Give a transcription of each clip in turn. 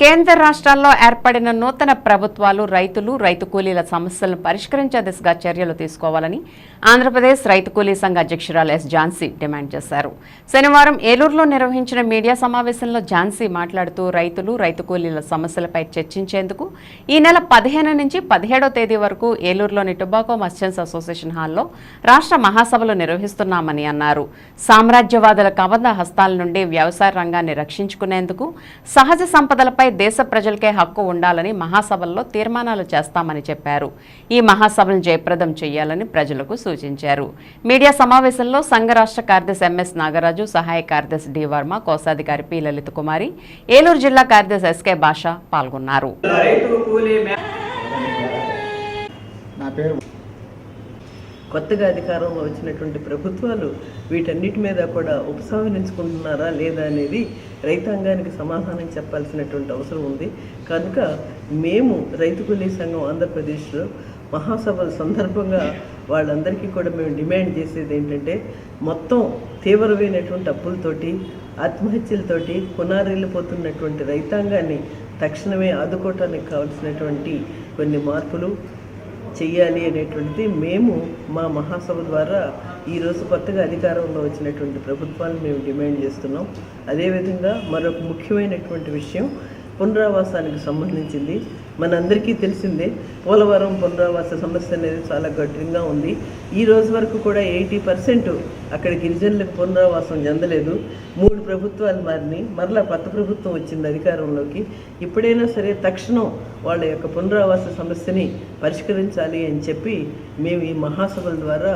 కేంద్ర రాష్ట్రాల్లో ఏర్పడిన నూతన ప్రభుత్వాలు రైతులు రైతు కూలీల సమస్యలను పరిష్కరించే దిశగా చర్యలు తీసుకోవాలని ఆంధ్రప్రదేశ్ రైతు కూలీ సంఘ అధ్యక్షురాలు ఎస్ ఝాన్సీ డిమాండ్ చేశారు. శనివారం ఏలూరులో నిర్వహించిన మీడియా సమావేశంలో ఝాన్సీ మాట్లాడుతూ రైతులు రైతు కూలీల సమస్యలపై చర్చించేందుకు ఈ నెల పదిహేను నుంచి పదిహేడో తేదీ వరకు ఏలూరులోని టొబాకో మర్చెంట్స్ అసోసియేషన్ హాల్లో రాష్ట్ర మహాసభలు నిర్వహిస్తున్నామని అన్నారు. సామ్రాజ్యవాదుల కవంద హస్తాల నుండి వ్యవసాయ రంగాన్ని రక్షించుకునేందుకు సహజ సంపదలపై దేశ ప్రజలకే హక్కు ఉండాలని మహాసభల్లో తీర్మానాలు చేస్తామని చెప్పారు. ఈ మహాసభను జయప్రదం చేయాలని ప్రజలకు సూచించారు. మీడియా సమావేశంలో సంఘ రాష్ట్ర కార్యదర్శి ఎంఎస్ నాగరాజు సహాయ కార్యదర్శి డి వర్మ కోశాధికారి పి లలిత కుమారి ఏలూరు జిల్లా కార్యదర్శి ఎస్కే భాష పాల్గొన్నారు. నా పేరు కొత్తగా అధికారంలో వచ్చినటువంటి ప్రభుత్వాలు వీటన్నిటి మీద కూడా ఉపసంహరించుకుంటున్నారా లేదా అనేది రైతాంగానికి సమాధానం చెప్పాల్సినటువంటి అవసరం ఉంది. కనుక మేము రైతు కూలీ సంఘం ఆంధ్రప్రదేశ్లో మహాసభల సందర్భంగా వాళ్ళందరికీ కూడా మేము డిమాండ్ చేసేది ఏంటంటే మొత్తం తీవ్రమైనటువంటి అప్పులతోటి ఆత్మహత్యలతోటి కొనారిల్లిపోతున్నటువంటి రైతాంగాన్ని తక్షణమే ఆదుకోవటానికి కావాల్సినటువంటి కొన్ని మార్పులు చెయ్యాలి అనేటువంటిది మేము మా మహాసభ ద్వారా ఈరోజు కొత్తగా అధికారంలో వచ్చినటువంటి ప్రభుత్వాన్ని మేము డిమాండ్ చేస్తున్నాం. అదేవిధంగా మరొక ముఖ్యమైనటువంటి విషయం పునరావాసానికి సంబంధించింది. మనందరికీ తెలిసిందే పోలవరం పునరావాస సమస్య అనేది చాలా గట్టిగా ఉంది. ఈ రోజు వరకు కూడా ఎయిటీ పర్సెంట్ అక్కడ గిరిజనులకు పునరావాసం చెందలేదు. మూడు ప్రభుత్వాలు మారినాయి. మరలా కొత్త ప్రభుత్వం వచ్చింది అధికారంలోకి. ఇప్పుడైనా సరే తక్షణం వాళ్ళ యొక్క పునరావాస సమస్యని పరిష్కరించాలి అని చెప్పి మేము ఈ మహాసభల ద్వారా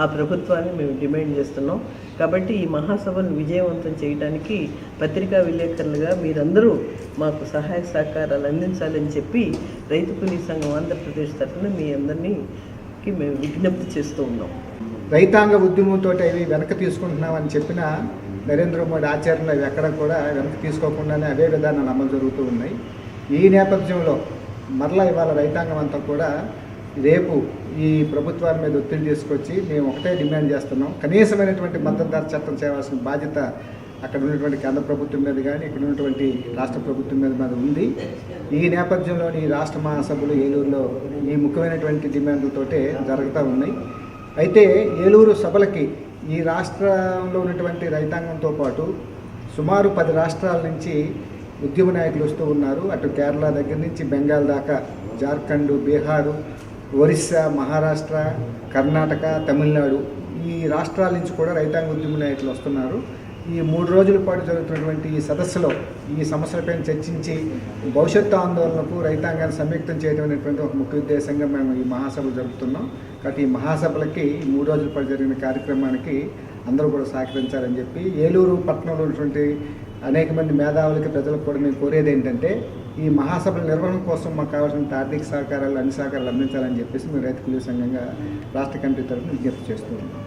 ఆ ప్రభుత్వాన్ని మేము డిమాండ్ చేస్తున్నాం. కాబట్టి ఈ మహాసభను విజయవంతం చేయడానికి పత్రికా విలేకరులుగా మీరందరూ మాకు సహాయ సహకారాలు అందించాలని చెప్పి రైతు కూలీ సంఘం ఆంధ్రప్రదేశ్ తరఫున మీ అందరినీకి మేము విజ్ఞప్తి చేస్తూ ఉన్నాం. రైతాంగ ఉద్యమంతో ఇవి వెనక తీసుకుంటున్నామని చెప్పిన నరేంద్ర మోడీ ఆచరణలో ఇవి ఎక్కడ కూడా వెనక్కి తీసుకోకుండానే అదే విధానాలు అమలు జరుగుతూ ఉన్నాయి. ఈ నేపథ్యంలో మరలా ఇవాళ రైతాంగం అంతా కూడా రేపు ఈ ప్రభుత్వాల మీద ఒత్తిడి తీసుకొచ్చి మేము ఒకటే డిమాండ్ చేస్తున్నాం. కనీసమైనటువంటి మద్దతు ధర చట్టం చేయవలసిన బాధ్యత అక్కడ ఉన్నటువంటి కేంద్ర ప్రభుత్వం మీద కానీ ఇక్కడ ఉన్నటువంటి రాష్ట్ర ప్రభుత్వం మీద మీద ఉంది. ఈ నేపథ్యంలోని రాష్ట్ర మహాసభలు ఏలూరులో ఈ ముఖ్యమైనటువంటి డిమాండ్లతోటే జరుగుతూ ఉన్నాయి. అయితే ఏలూరు సభలకి ఈ రాష్ట్రంలో ఉన్నటువంటి రైతాంగంతో పాటు సుమారు పది రాష్ట్రాల నుంచి ఉద్యమ నాయకులు వస్తూ ఉన్నారు. అటు కేరళ దగ్గర నుంచి బెంగాల్ దాకా జార్ఖండ్ బీహారు ఒరిస్సా మహారాష్ట్ర కర్ణాటక తమిళనాడు ఈ రాష్ట్రాల నుంచి కూడా రైతాంగ ఉద్యమ నాయకులు వస్తున్నారు. ఈ మూడు రోజుల పాటు జరుగుతున్నటువంటి ఈ సదస్సులో ఈ సమస్యలపై చర్చించి భవిష్యత్తు ఆందోళనకు రైతాంగాన్ని సంయుక్తం చేయడం అనేటువంటి ఒక ముఖ్య ఉద్దేశంగా మేము ఈ మహాసభలు జరుపుతున్నాం. కాబట్టి ఈ మహాసభలకి మూడు రోజుల పాటు జరిగిన కార్యక్రమానికి అందరూ కూడా సహకరించాలని చెప్పి ఏలూరు పట్టణంలో ఉన్నటువంటి అనేక మంది మేధావులకి ప్రజలకు కూడా మేము కోరేది ఏంటంటే ఈ మహాసభల నిర్వహణ కోసం మాకు కావాల్సిన ఆర్థిక సహకారాలు అన్ని సహకారాలు అందించాలని చెప్పేసి మేము రైతు కూలీ సంఘంగా రాష్ట్ర కమిటీ తరఫున విజ్ఞప్తి చేస్తూ ఉన్నాం.